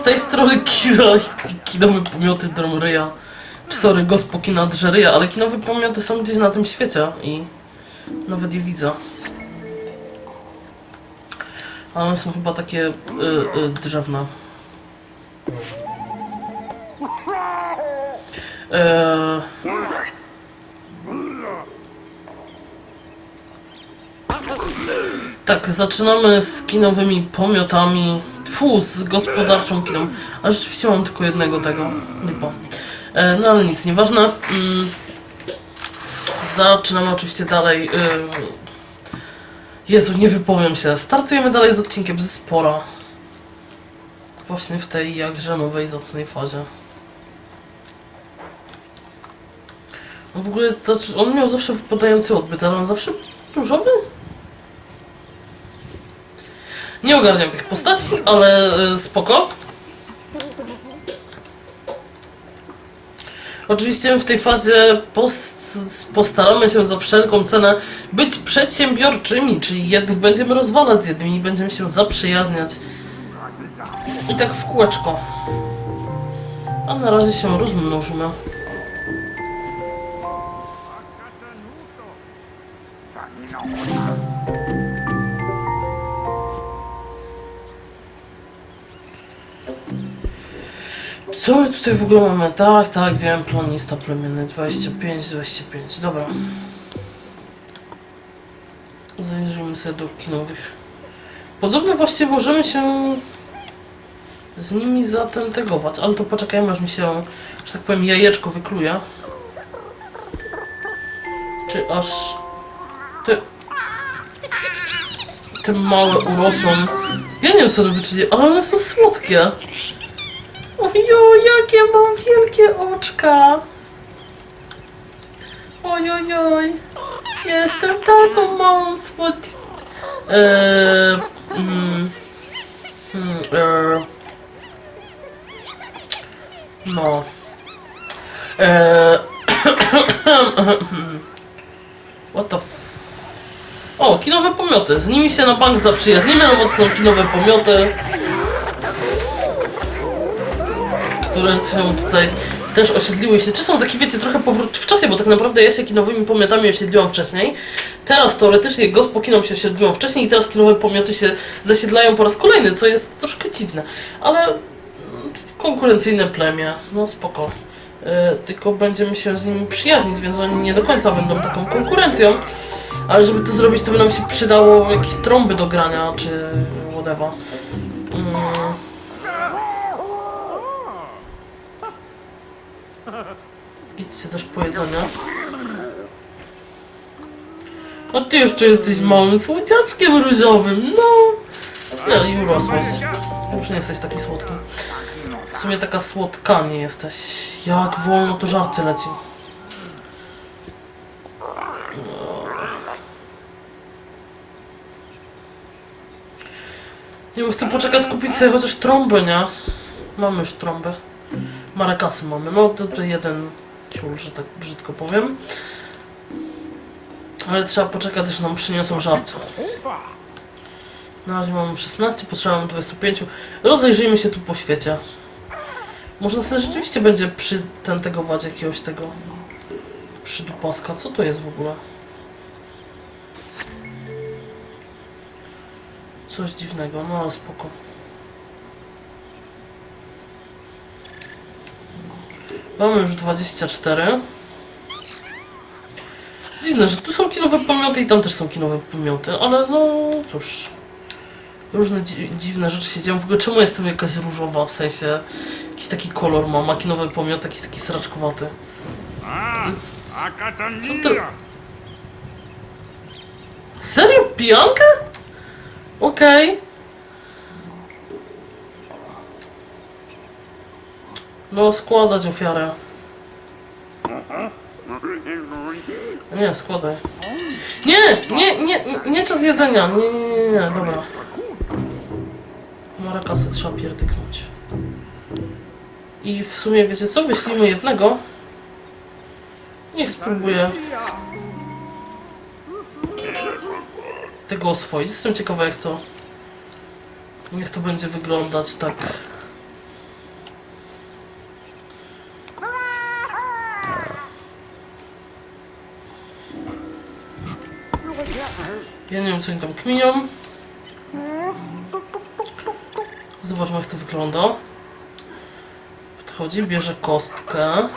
z tej strony kina, kinowe pomioty Dromryja. Sorry, gospo kina Drzeryja, ale kinowe pomioty są gdzieś na tym świecie i nawet je widzę. A one są chyba takie y, y, drzewne. Eee, tak, zaczynamy z kinowymi pomiotami. Tfu, z gospodarczą kiną. A rzeczywiście mam tylko jednego tego. Lipo. E, no ale nic, nieważne. Mm, zaczynamy oczywiście dalej. Y, Jezu, nie wypowiem się. Startujemy dalej z odcinkiem ze Spora. Właśnie w tej jakże nowej, zacnej fazie. No w ogóle to, on miał zawsze wypadający odbyt, ale on zawsze różowy? Nie ogarniam tych postaci, ale y, spoko. Oczywiście w tej fazie post, postaramy się za wszelką cenę być przedsiębiorczymi, czyli jednych będziemy rozwalać z jednymi, będziemy się zaprzyjaźniać. I tak w kółeczko. A na razie się rozmnożymy. Co my tutaj w ogóle mamy? Tak, tak, wiem, planista plemienny 25, 25, dobra. Zajrzyjmy sobie do kinowych. Podobno właśnie możemy się z nimi zatentegować, ale to poczekajmy aż mi się, że tak powiem, jajeczko wykluje. Czy aż te, te małe urosną. Ja nie wiem co one wyczyni, ale one są słodkie. Ojo, jakie mam wielkie oczka! Ojojoj! Jestem taką małą słodź... Eee, mm, hmm, eee, no. Eee, what the f... O, kinowe pomioty. Z nimi się na bank zaprzyjaźnimy, no bo to są kinowe pomioty. Które się tutaj też osiedliły się. Czy są takie, wiecie, trochę powrót w czasie, bo tak naprawdę ja się kinowymi pomiotami osiedliłam wcześniej. Teraz teoretycznie gospodkinom się osiedliłam wcześniej i teraz kinowe pomioty się zasiedlają po raz kolejny, co jest troszkę dziwne. Ale konkurencyjne plemię, no spoko. E, tylko będziemy się z nimi przyjaźnić, więc oni nie do końca będą taką konkurencją. Ale żeby to zrobić, to by nam się przydało jakieś trąby do grania, czy whatever. Mm. Idźcie też po jedzenie. A ty jeszcze jesteś małym słodziaczkiem różowym, no! Nie, i urosłeś. Już nie jesteś taki słodki. W sumie taka słodka nie jesteś. Jak wolno to żarcie leci. Nie chcę poczekać kupić sobie chociaż trąbę, nie? Mamy już trąbę. Marakasy mamy. No to, to jeden ciul, że tak brzydko powiem. Ale trzeba poczekać, aż nam przyniosą żarcie. Na razie mamy 16, potrzebujemy 25. Rozejrzyjmy się tu po świecie. Można sobie rzeczywiście będzie przytentegować jakiegoś tego przydupaska. Co to jest w ogóle? Coś dziwnego, no ale spoko. Mamy już 24. Dziwne, że tu są kinowe pomioty i tam też są kinowe pomioty, ale no cóż. Różne dzi dziwne rzeczy się dzieją. W ogóle czemu jestem jakaś różowa, w sensie jakiś taki kolor mam, a kinowy pomiot jakiś taki sraczkowaty. Co to? Serio? Pijankę? Okej. No, składać ofiarę. Nie, składaj. Nie, nie, nie, nie, nie czas jedzenia. Nie, nie, nie, nie, dobra. Marakasy trzeba pierdyknąć. I w sumie, wiecie co? Wyślijmy jednego. Niech spróbuję tego oswoić. Jestem ciekawa, jak to... Jak to będzie wyglądać tak Ja nie wiem, co oni tam kminią. Zobaczmy, jak to wygląda. Podchodzi, bierze kostkę.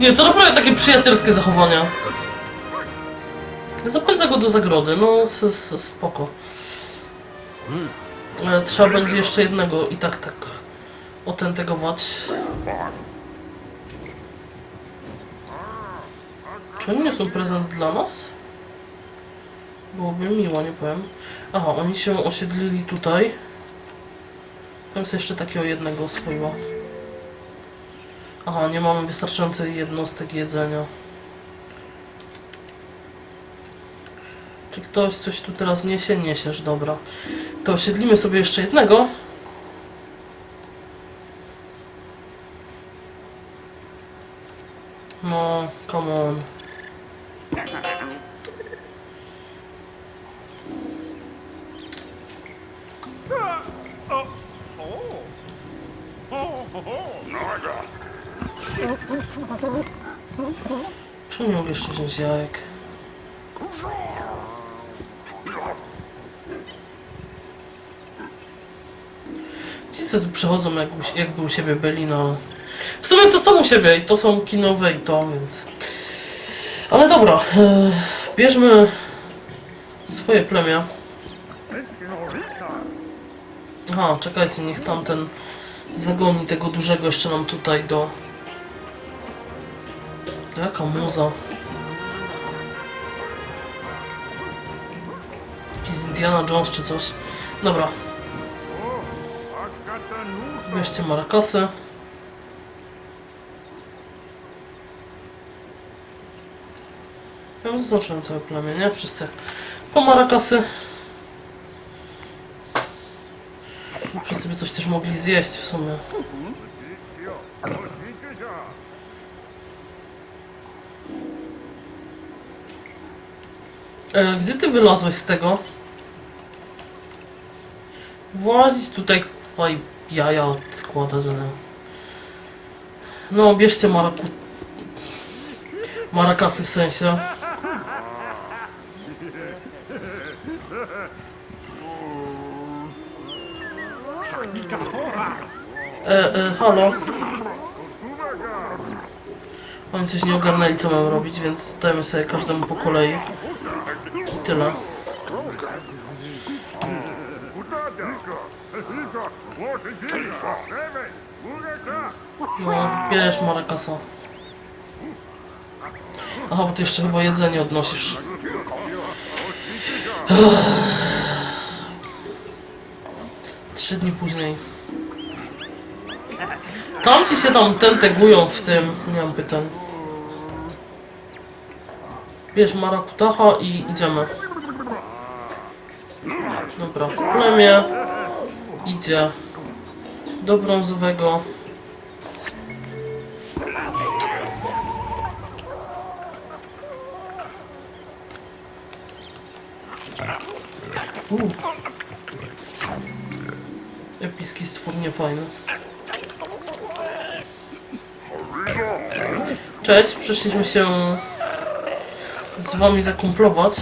Nie, to naprawdę takie przyjacielskie zachowania. Zapędza go do zagrody, no s, s, spoko. Ale trzeba będzie jeszcze jednego i tak tak otentegować. Czy oni nie są prezent dla nas? Byłoby miło, nie powiem. Aha, oni się osiedlili tutaj. Tam jest jeszcze takiego jednego oswoiła. Aha, nie mamy wystarczającej jednostek jedzenia. Czy ktoś coś tu teraz niesie? Niesiesz, dobra. To osiedlimy sobie jeszcze jednego. No, come on. Czemu nie mogę jeszcze wziąć jajek? Tu przychodzą jak, u- jakby u siebie byli, no. W sumie to są u siebie i to są kinowe i to, więc... Ale dobra, e, bierzmy swoje plemię. Aha, czekajcie, niech tamten zagoni tego dużego jeszcze nam tutaj do... Jaka muza? Jakiś Indiana Jones czy coś. Dobra, bierzcie marakasy. Ja bym zaznaczyłem całe plemię, nie? Wszyscy po marakasy. Wszyscy by coś też mogli zjeść w sumie. E, gdzie ty wylazłeś z tego? Włazić tutaj kwaj jaja że nie. No, bierzcie maraku... Marakasy w sensie. E, e, halo. Oni coś nie ogarnęli, co mają robić, więc dajmy sobie każdemu po kolei. I tyle. No, bierz marakasa. Aha, bo ty jeszcze chyba jedzenie odnosisz. Trzy dni później. Tam ci się tam tentegują w tym, nie mam pytań. Bierz marakutacha i idziemy. Dobra, plemię idzie do brązowego. U. Epicki stwór niefajny. Cześć, przyszliśmy się z wami zakumplować.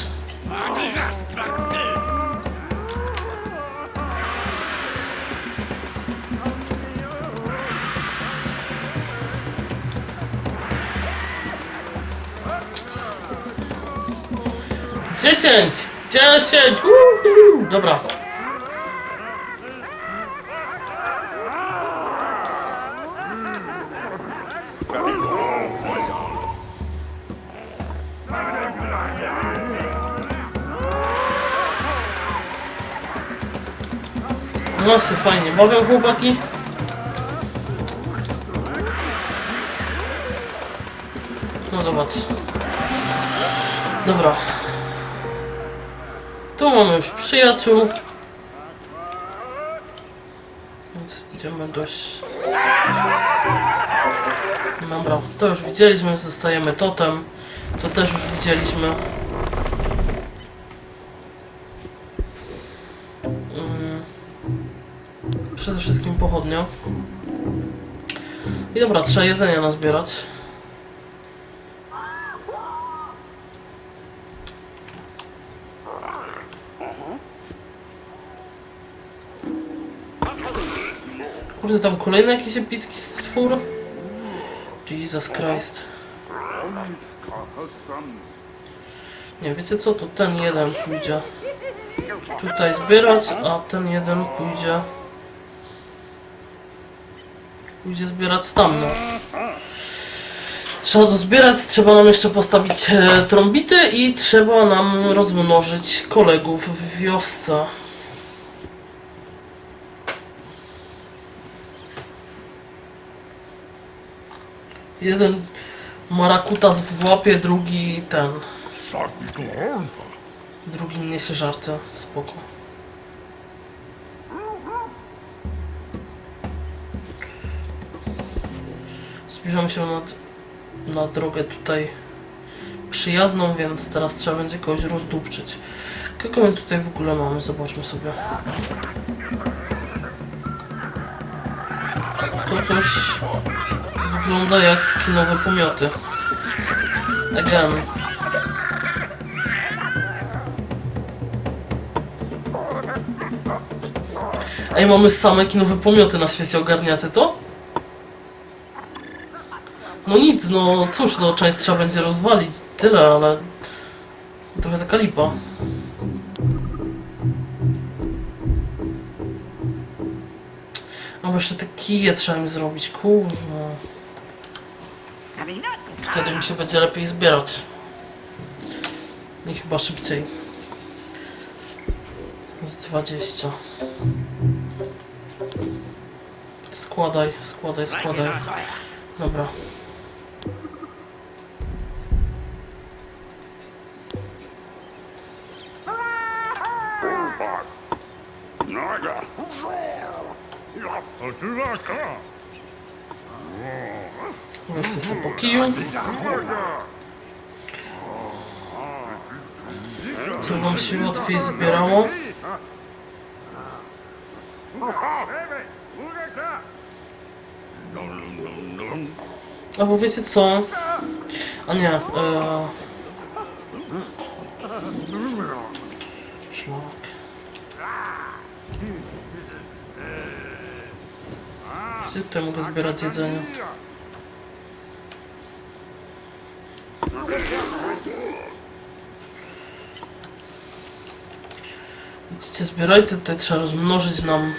Dziesięć! Dziesięć! Uhu! Dobra. Się fajnie bawią chłopaki. No zobacz. Dobra. Tu mamy już przyjaciół. Więc idziemy dość... Dobra, to już widzieliśmy, zostajemy totem. To też już widzieliśmy. Mm. Przede wszystkim pochodnia. I dobra, trzeba jedzenia nazbierać. Kurde, tam kolejny jakiś epicki stwór. Jesus Christ. Nie, wiecie co? To ten jeden pójdzie tutaj zbierać, a ten jeden pójdzie pójdzie zbierać stamnę. Trzeba to zbierać, trzeba nam jeszcze postawić e, trąbity i trzeba nam rozmnożyć kolegów w wiosce. Jeden marakutas w łapie, drugi ten. Drugi niesie żarcie. Spoko. Zbliżamy się na, na drogę tutaj przyjazną, więc teraz trzeba będzie kogoś rozdupczyć. Kogo my tutaj w ogóle mamy? Zobaczmy sobie. To coś wygląda jak kinowe pomioty. Again. Ej, mamy same kinowe pomioty na świecie, ogarniacie to? No nic, no cóż, no część trzeba będzie rozwalić, tyle, ale... Trochę taka lipa. A jeszcze te kije trzeba mi zrobić, kurwa. Wtedy mi się będzie lepiej zbierać. I chyba szybciej. Z 20. Składaj, składaj, składaj. Dobra. Co wam się łatwiej zbierało? Albo wiecie co? A nie. E... Szlak. Gdzie tutaj mogę zbierać jedzenie? Idźcie, zbierajcie, tutaj trzeba rozmnożyć nam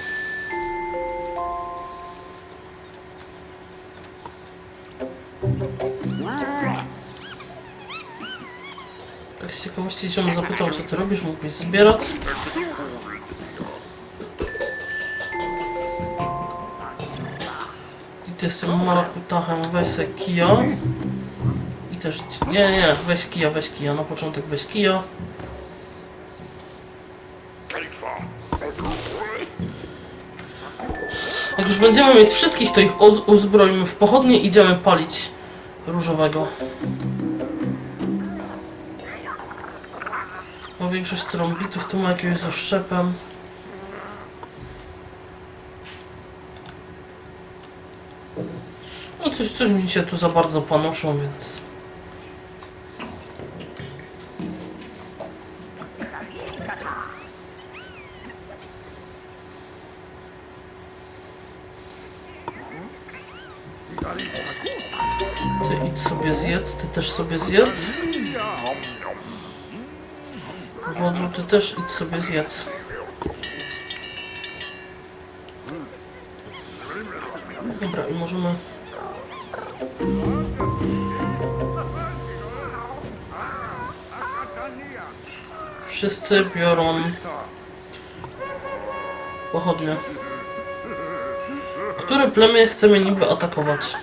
Tak z ciekawości cię zapytał, co ty robisz, mógłbyś zbierać? I ty z marakutachem weź se kija. I też... Nie, nie, weź kija, weź kija. Na początek weź kija. Jak już będziemy mieć wszystkich, to ich uz- uzbroimy w pochodnie i idziemy palić różowego. Bo większość trąbitów tu ma jakiegoś z oszczepem. No coś, coś mi się tu za bardzo panoszą, więc... Ty idź sobie zjedz, ty też sobie zjedz. Wodzu, ty też idź sobie zjedz. Dobra, i możemy... Wszyscy biorą pochodnie. Które plemię chcemy niby atakować?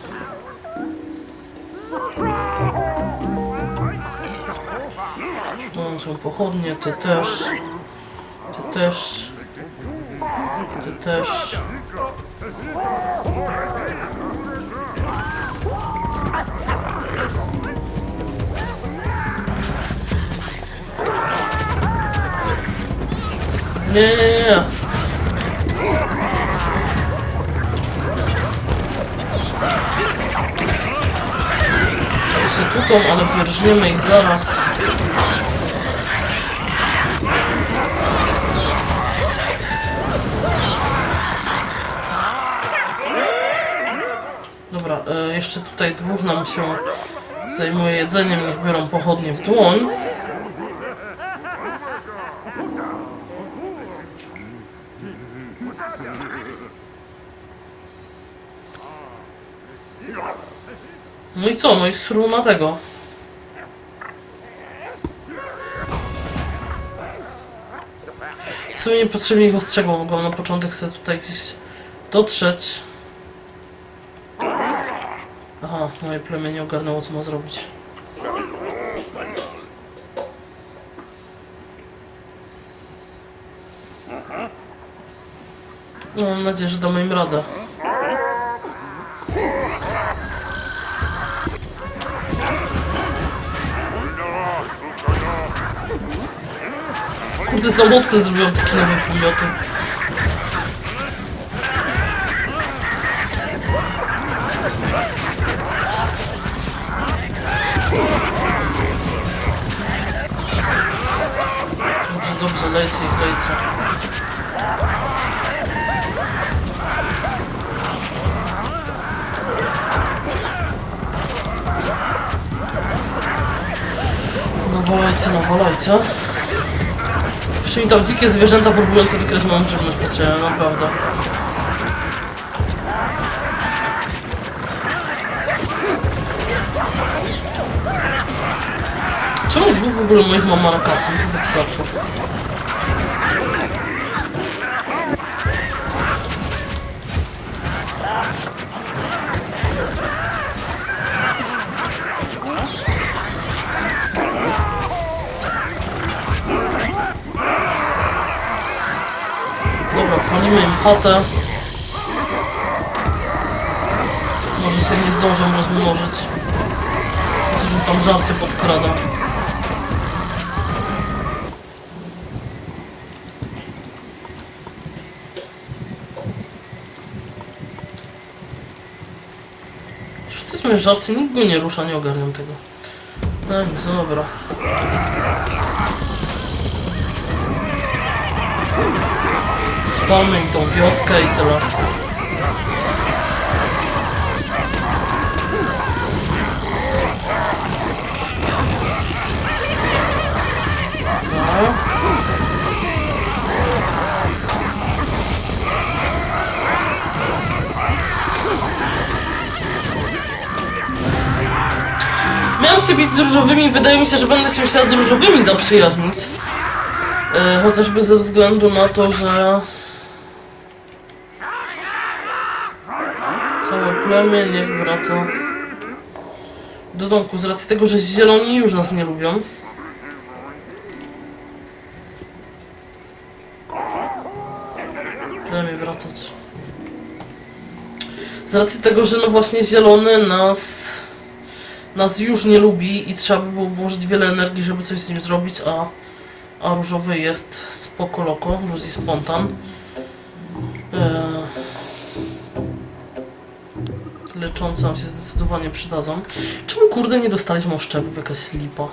Tu są pochodnie, ty też. Ty też. Ty też. Nie, nie, nie. się tłuką, ale wyrżniemy ich zaraz. Dobra, e, jeszcze tutaj dwóch nam się zajmuje jedzeniem, niech biorą pochodnie w dłoń. No i co? No i sru na tego. W sumie niepotrzebnie ich ostrzegał, mogą na początek sobie tutaj gdzieś dotrzeć. Aha, moje plemię nie ogarnęło co ma zrobić. No, mam nadzieję, że damy im radę. Kurde, za mocne zrobiłem takie nowe pomioty. Dobrze, dobrze, lejcie ich, lejcie. Nawalajcie, nawalajcie. Jeszcze mi tam dzikie zwierzęta próbujące wykraść moją żywność potrzebne, naprawdę. Czemu dwóch w ogóle moich mam marakasem? To jest jakiś absurd. Palimy im chatę. Może się nie zdążą rozmnożyć. Coś mi tam żarcie podkrada. Już to jest żarcie, nikt go nie rusza, nie ogarniam tego. No nic, no dobra. Spalmy tą wioskę i tyle. Się bić z różowymi wydaje mi się, że będę się musiała z różowymi zaprzyjaźnić. E, chociażby ze względu na to, że plemię niech wraca do domku z racji tego, że zieloni już nas nie lubią. Plemię wracać. Z racji tego, że no właśnie zielony nas nas już nie lubi i trzeba by było włożyć wiele energii, żeby coś z nim zrobić, a a różowy jest spoko loko, Luzi Spontan. Leczące nam się zdecydowanie przydadzą. Czemu kurde nie dostaliśmy oszczepów? Jakaś lipa.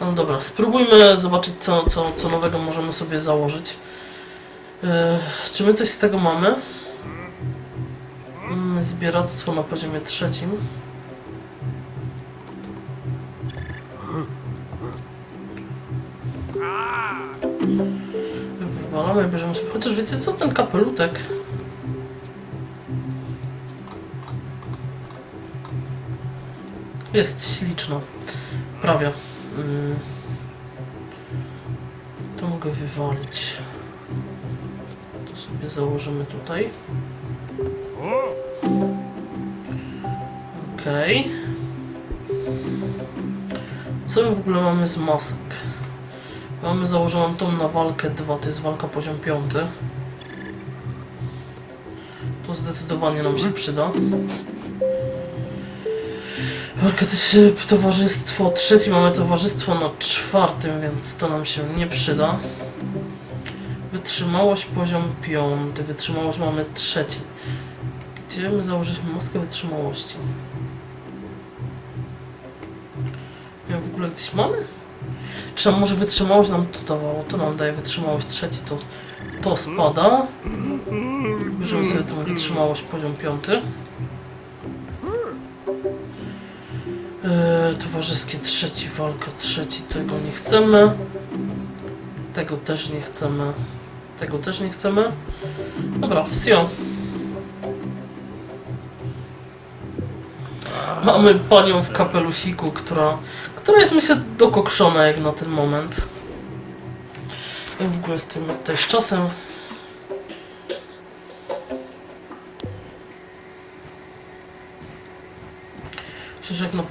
No dobra, spróbujmy zobaczyć co, co, co nowego możemy sobie założyć. Eee, czy my coś z tego mamy? Mm, Zbieractwo na poziomie trzecim. Wywalamy, bierzemy sobie. Chociaż wiecie co, ten kapelutek. Jest śliczna. Prawie. Mm. To mogę wywalić. To sobie założymy tutaj. Okej. Co my w ogóle mamy z masek? Mamy założoną tą na walkę 2, to jest walka poziom 5. To zdecydowanie nam się przyda. E, towarzystwo trzecie, mamy towarzystwo na czwartym, więc to nam się nie przyda. Wytrzymałość poziom 5, wytrzymałość mamy trzeci. Gdzie my założyliśmy maskę wytrzymałości? ogóle gdzieś mamy? Czy może wytrzymałość nam to dawało? To nam daje wytrzymałość trzeci, to, to spada. Bierzemy sobie tą wytrzymałość poziom piąty. Towarzyskie trzeci, walka trzeci, tego nie chcemy. Tego też nie chcemy. Tego też nie chcemy. Dobra, wsio. Mamy panią w kapelusiku, która, która jest myślę dokokszona jak na ten moment. Jak w ogóle z tym z czasem.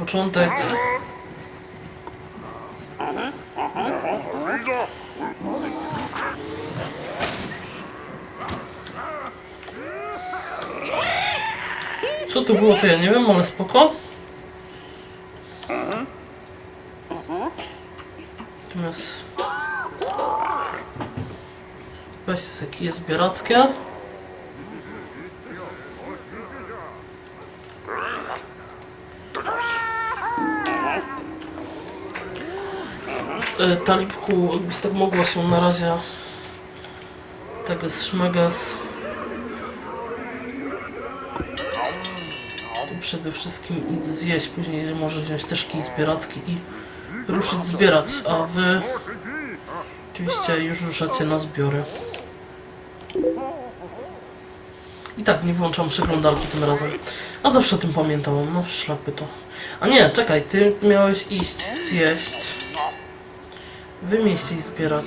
Początek. Co to było, to ja nie wiem, ale spoko. Natomiast... Weź sobie kije zbierackie. Talibku, jakbyś tak mogła się na razie tego szmegas to przede wszystkim idź zjeść, później możesz wziąć też kij zbieracki i ruszyć zbierać, a wy oczywiście już ruszacie na zbiory. I tak, nie włączam przeglądarki tym razem. A zawsze o tym pamiętałem, no szlak by to. A nie, czekaj, ty miałeś iść zjeść. Wy mieliście iść zbierać.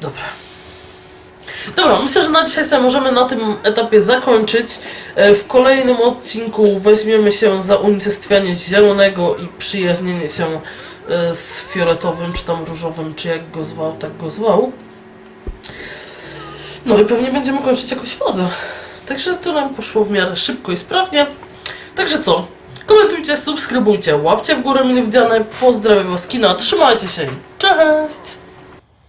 Dobra. Dobra, myślę, że na dzisiaj sobie możemy na tym etapie zakończyć. E, W kolejnym odcinku weźmiemy się za unicestwianie zielonego i przyjaźnienie się e, z fioletowym, czy tam różowym, czy jak go zwał, tak go zwał. No i pewnie będziemy kończyć jakąś fazę. Także to nam poszło w miarę szybko i sprawnie. Także co? Komentujcie, subskrybujcie, łapcie w górę mile widziane. Pozdrawiam was kina, trzymajcie się cześć!